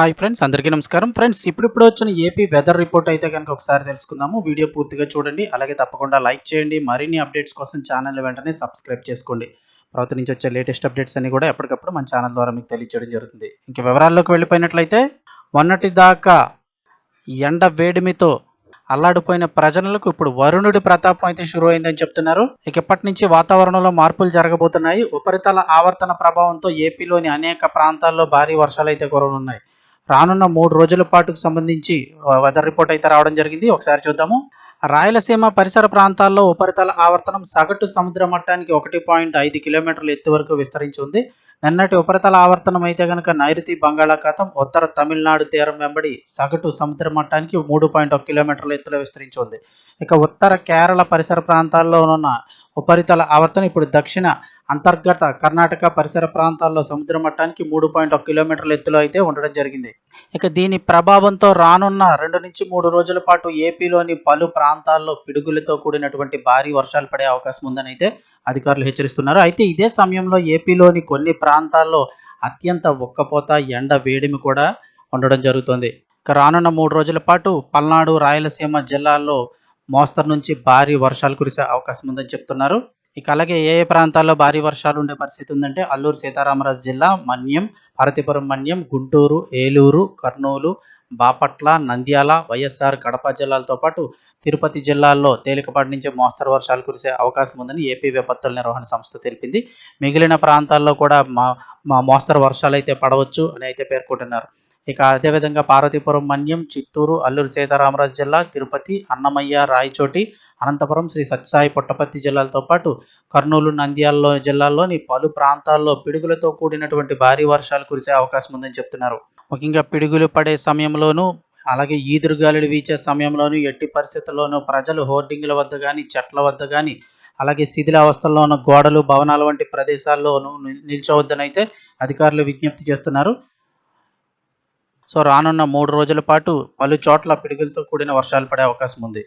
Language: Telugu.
హాయ్ ఫ్రెండ్స్ అందరికీ నమస్కారం. ఫ్రెండ్స్ ఇప్పుడిప్పుడు వచ్చిన ఏపీ వెదర్ రిపోర్ట్ అయితే కనుక ఒకసారి తెలుసుకుందాము. వీడియో పూర్తిగా చూడండి అలాగే తప్పకుండా లైక్ చేయండి. మరిన్ని అప్డేట్స్ కోసం ఛానల్ వెంటనే సబ్స్క్రైబ్ చేసుకోండి. ప్రభుత్వం నుంచి వచ్చే లేటెస్ట్ అప్డేట్స్ అన్ని కూడా ఎప్పటికప్పుడు మన ఛానల్ ద్వారా మీకు తెలియజేయడం జరుగుతుంది. ఇంక వివరాల్లోకి వెళ్ళిపోయినట్లయితే మొన్నటి దాకా ఎండ వేడిమితో అల్లాడిపోయిన ప్రజలకు ఇప్పుడు వరుణుడి ప్రతాపం అయితే షురు అయిందని చెప్తున్నారు. ఇక ఇప్పటి నుంచి వాతావరణంలో మార్పులు జరగబోతున్నాయి. ఉపరితల ఆవర్తన ప్రభావంతో ఏపీలోని అనేక ప్రాంతాల్లో భారీ వర్షాలు అయితే కురవనున్నాయి. రానున్న మూడు రోజుల పాటుకు సంబంధించి వెదర్ రిపోర్ట్ అయితే రావడం జరిగింది. ఒకసారి చూద్దాము. రాయలసీమ పరిసర ప్రాంతాల్లో ఉపరితల ఆవర్తనం సగటు సముద్ర మట్టానికి ఒకటి పాయింట్ ఐదు కిలోమీటర్ల ఎత్తు వరకు విస్తరించి ఉంది. నిన్నటి ఉపరితల ఆవర్తనం అయితే కనుక నైరుతి బంగాళాఖాతం ఉత్తర తమిళనాడు తీరం వెంబడి సగటు సముద్ర మట్టానికి మూడు పాయింట్ ఒక కిలోమీటర్ల ఎత్తులో విస్తరించి ఉంది. ఇక ఉత్తర కేరళ పరిసర ప్రాంతాల్లో ఉన్న ఉపరితల ఆవర్తనం ఇప్పుడు దక్షిణ అంతర్గత కర్ణాటక పరిసర ప్రాంతాల్లో సముద్ర మట్టానికి మూడు పాయింట్ ఒక కిలోమీటర్ల ఎత్తులో అయితే ఉండడం జరిగింది. ఇక దీని ప్రభావంతో రానున్న రెండు నుంచి మూడు రోజుల పాటు ఏపీలోని పలు ప్రాంతాల్లో పిడుగులతో కూడినటువంటి భారీ వర్షాలు పడే అవకాశం ఉందని అయితే అధికారులు హెచ్చరిస్తున్నారు. అయితే ఇదే సమయంలో ఏపీలోని కొన్ని ప్రాంతాల్లో అత్యంత ఒక్కపోత ఎండ వేడిమి కూడా ఉండడం జరుగుతుంది. ఇక రానున్న మూడు రోజుల పాటు పల్నాడు రాయలసీమ జిల్లాల్లో మోస్తరు నుంచి భారీ వర్షాలు కురిసే అవకాశం ఉందని చెప్తున్నారు. ఇక అలాగే ఏ ఏ ప్రాంతాల్లో భారీ వర్షాలు ఉండే పరిస్థితి ఉందంటే అల్లూరు సీతారామరాజు జిల్లా మన్యం పార్వతీపురం మన్యం గుంటూరు ఏలూరు కర్నూలు బాపట్ల నంద్యాల వైఎస్ఆర్ కడప జిల్లాలతో పాటు తిరుపతి జిల్లాల్లో తేలికపాటి నుంచి మోస్తరు వర్షాలు కురిసే అవకాశం ఉందని ఏపీ విపత్తుల నిర్వహణ సంస్థ తెలిపింది. మిగిలిన ప్రాంతాల్లో కూడా మా మా మోస్తరు వర్షాలు అయితే పడవచ్చు అని అయితే పేర్కొంటున్నారు. ఇక అదేవిధంగా పార్వతీపురం మన్యం చిత్తూరు అల్లూరు సీతారామరాజు జిల్లా తిరుపతి అన్నమయ్య రాయచోటి అనంతపురం శ్రీ సత్యసాయి పుట్టపర్తి జిల్లాలతో పాటు కర్నూలు నంద్యాలలో జిల్లాల్లోని పలు ప్రాంతాల్లో పిడుగులతో కూడినటువంటి భారీ వర్షాలు కురిసే అవకాశం ఉందని చెప్తున్నారు. ముఖ్యంగా పిడుగులు పడే సమయంలోనూ అలాగే ఈదురుగాలులు వీచే సమయంలోనూ ఎట్టి పరిస్థితుల్లోనూ ప్రజలు హోర్డింగ్ల వద్ద కానీ చెట్ల వద్ద కానీ అలాగే శిథిలావస్థల్లో ఉన్న గోడలు భవనాల వంటి ప్రదేశాల్లోనూ నిల్చోవద్దని అధికారులు విజ్ఞప్తి చేస్తున్నారు. సో రానున్న మూడు రోజుల పాటు పలు చోట్ల పిడుగులతో కూడిన వర్షాలు పడే అవకాశం ఉంది.